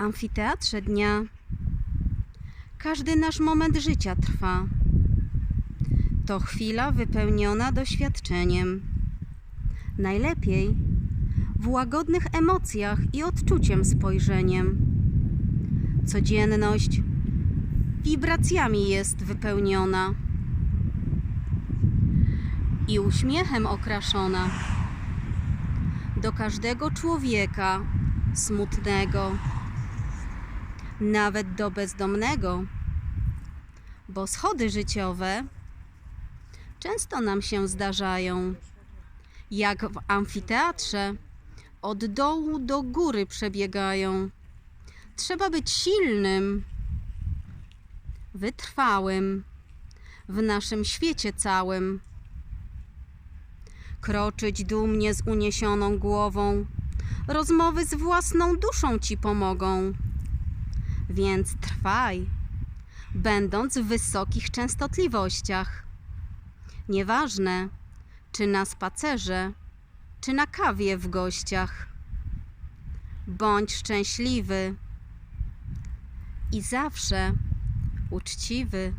amfiteatrze dnia każdy nasz moment życia trwa. To chwila wypełniona doświadczeniem. Najlepiej w łagodnych emocjach i odczuciem spojrzeniem. Codzienność wibracjami jest wypełniona i uśmiechem okraszona. Do każdego człowieka smutnego, nawet do bezdomnego, bo schody życiowe często nam się zdarzają, jak w amfiteatrze od dołu do góry przebiegają. Trzeba być silnym, wytrwałym w naszym świecie całym. Kroczyć dumnie z uniesioną głową, rozmowy z własną duszą ci pomogą. Więc trwaj, będąc w wysokich częstotliwościach. Nieważne, czy na spacerze, czy na kawie w gościach. Bądź szczęśliwy i zawsze uczciwy.